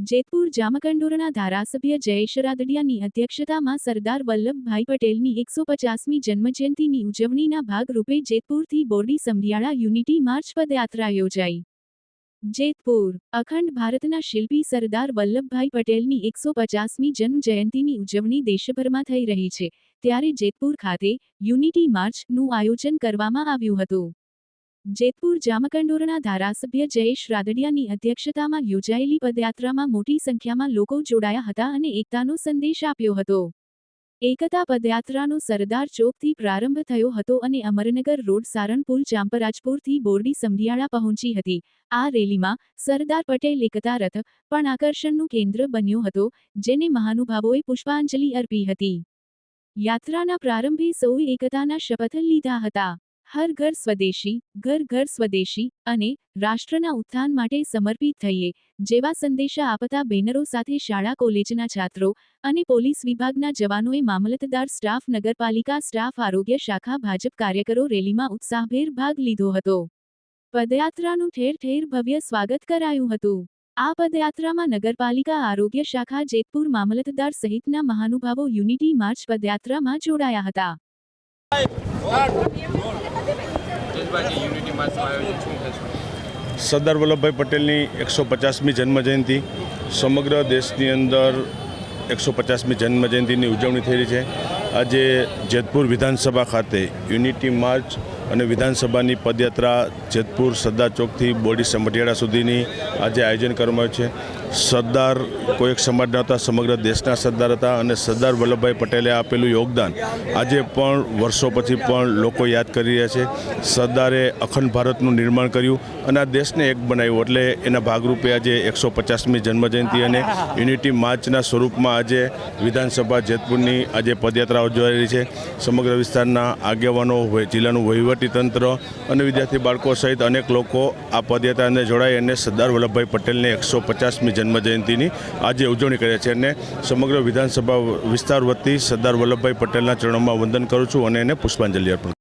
જેતપુર જામકંડોરણા ધારાસભ્ય જયેશ રાદડિયાની અધ્યક્ષતામાં સરદાર વલ્લભભાઈ પટેલની એકસો પચાસમી જન્મજયંતિની ઉજવણીના ભાગરૂપે જેતપુરથી બોરડી સંભિયાળા યુનિટી માર્ચ પદયાત્રા યોજાઈ. જેતપુર, અખંડ ભારતના શિલ્પી સરદાર વલ્લભભાઈ પટેલની એકસો પચાસમી જન્મજયંતિની ઉજવણી દેશભરમાં થઈ રહી છે, ત્યારે જેતપુર ખાતે યુનિટી માર્ચનું આયોજન કરવામાં આવ્યું હતું. જેતપુર જામકંડોરણા ધારાસભ્ય જયેશ રાદડિયાની અધ્યક્ષતામાં યોજાયેલી પદયાત્રામાં મોટી સંખ્યામાં લોકો જોડાયા હતા અને એકતાનો સંદેશ આપ્યો હતો. એકતા પદયાત્રાનો સરદાર ચોકથી પ્રારંભ થયો હતો અને અમરનગર રોડ સારણપુર ચાંપરાજપુરથી બોરડી સંભિયાળા પહોંચી હતી. આ રેલીમાં સરદાર પટેલ એકતા રથ પણ આકર્ષણનું કેન્દ્ર બન્યો હતો, જેને મહાનુભાવોએ પુષ્પાંજલિ અર્પી હતી. યાત્રાના પ્રારંભે સૌએ એકતાના શપથ લીધા હતા. હર ઘર સ્વદેશી, ઘર ઘર સ્વદેશી અને રાષ્ટ્રના ઉત્થાન માટે સમર્પિત થઈએ, જેવા સંદેશા આપતા બેનરો સાથે શાળા કોલેજના છાત્રો અને પોલીસ વિભાગના જવાનોએ મામલતદાર સ્ટાફ, નગરપાલિકા સ્ટાફ, આરોગ્ય શાખા, ભાજપ કાર્યકરો રેલીમાં ઉત્સાહભેર ભાગ લીધો હતો. પદયાત્રાનું ઠેર ઠેર ભવ્ય સ્વાગત કરાયું હતું. આ પદયાત્રામાં નગરપાલિકા, આરોગ્ય શાખા, જેતપુર મામલતદાર સહિતના મહાનુભાવો યુનિટી માર્ચ પદયાત્રામાં જોડાયા હતા. સરદાર વલ્લભભાઈ પટેલની એકસો પચાસમી જન્મજયંતિ, સમગ્ર દેશની અંદર એકસો પચાસમી જન્મજયંતિની ઉજવણી થઈ રહી છે. આજે જેતપુર વિધાનસભા ખાતે યુનિટી માર્ચ અને વિધાનસભાની પદયાત્રા જેતપુર સરદાર ચોકથી બોડી સમઢિયાળા સુધીની આજે આયોજન કરવામાં આવ્યું છે. સરદાર કોઈ એક સમાજના હતા, સમગ્ર દેશના સરદાર હતા અને સરદાર વલ્લભભાઈ પટેલે આપેલું યોગદાન આજે પણ વર્ષો પછી પણ લોકો યાદ કરી રહ્યા છે. સરદારે અખંડ ભારતનું નિર્માણ કર્યું અને આ દેશને એક બનાવ્યું એટલે એના ભાગરૂપે આજે એકસો પચાસમી જન્મજયંતિ અને યુનિટી માર્ચના સ્વરૂપમાં આજે વિધાનસભા જેતપુરની આજે પદયાત્રા ઉજવાઈ રહી છે. સમગ્ર વિસ્તારના આગેવાનો જિલ્લાનું જિલ્લાનું વહીવટીતંત્ર અને વિદ્યાર્થી બાળકો સહિત અનેક લોકો આ પદયાત્રાને જોડાઈ અને સરદાર વલ્લભભાઈ પટેલની એકસો પચાસમી જન્મજયંતિની આજે ઉજવણી કરે છે અને સમગ્ર વિધાનસભા વિસ્તાર વતી સરદાર વલ્લભભાઈ પટેલના ચરણોમાં વંદન કરું છું અને એને પુષ્પાંજલિ અર્પણ